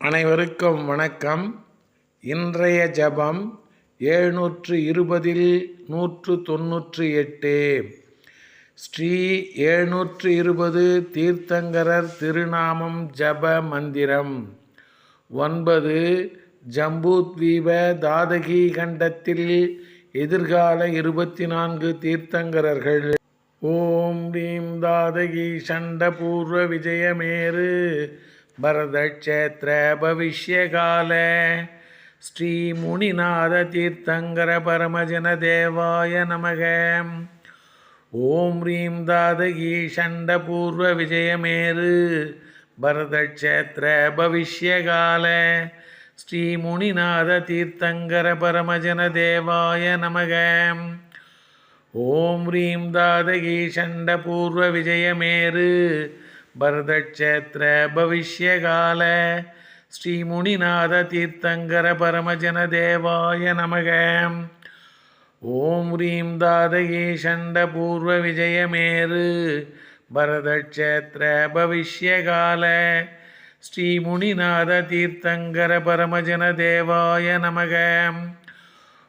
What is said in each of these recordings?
அனைவருக்கும் வணக்கம். இன்றைய ஜபம் எழுநூற்று இருபதில் நூற்று தொன்னூற்று எட்டு. ஸ்ரீ எழுநூற்று இருபது தீர்த்தங்கரர் திருநாமம் ஜப மந்திரம். ஒன்பது ஜம்பூத்வீப தாதகி கண்டத்தில் எதிர்கால இருபத்தி நான்கு தீர்த்தங்கரர்கள். ஓம் ரீம் தாதகி சண்டபூர்வ விஜயமேரு பரதக்ஷேத்திர பவிஷ்யகால. ஸ்ரீ முனிநாத தீர்த்தங்கர பரமஜன தேவாய நமக. ஓம் ரீம் தாதகி சண்டபூர்வ விஜயமேரு. பரதக்ஷேத்திர பவிஷ்யகால. ஸ்ரீ முனிநாத தீர்த்தங்கர பரமஜன தேவாய நமக. ஓம் ரீம் தாதகி சண்டபூர்வ விஜயமேரு. பரதக்ஷேத்திர பவிஷ்யகால ஸ்ரீ முனிநாத தீர்த்தங்கர பரமஜன தேவாய நமக. ஓம் ஹ்ரீம் தாதகே சண்ட பூர்வ விஜயமேரு பரதக்ஷேத்திர பவிஷ்யகால ஸ்ரீ முனிநாத தீர்த்தங்கர பரமஜன தேவாய நமக.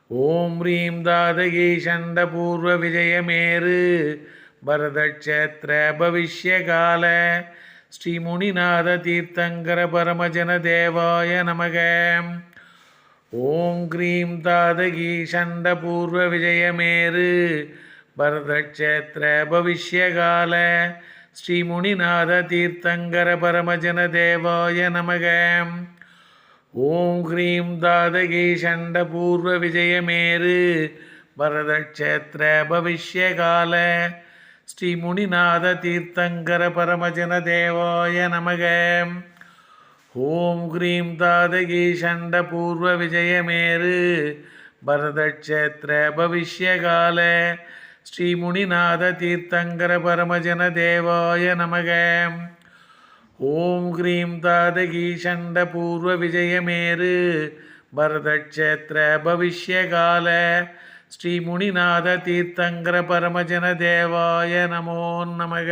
ஓம் ஹ்ரீம் தாதகே சண்ட பூர்வ விஜயமேரு பரதக்ஷேத்திர பவிஷ்யகால ஸ்ரீ முனிநாத தீர்த்தங்கர பரமஜன தேவாய நமக. ஓம் க்ரீம் தாதகி சண்டபூர்வ விஜயமேரு பரதக்ஷேத்திர பவிஷ்யகால ஸ்ரீ முனிநாத தீர்த்தங்கர பரமஜன தேவாய நமக. ஓம் க்ரீம் தாதகி சண்டபூர்வ விஜயமேரு பரதக்ஷேத்திர பவிஷ்யகால ஸ்ரீ முனிநாத தீர்த்தங்கர பரமஜன தேவாய நமக. ஓம் க்ரீம் தாதகி சண்ட பூர்வ விஜயமேரு பரதக்ஷேத்திர பவிஷ்யகால ஸ்ரீ முனிநாத தீர்த்தங்கர பரமஜன தேவாய நமக. ஓம் க்ரீம் தாதகி சண்ட பூர்வ விஜயமேரு பரதக்ஷேத்திர பவிஷ்யகால ஸ்ரீமுனிநாத தீர்த்தங்கர பரமஜன தேவாய நமோ நமக.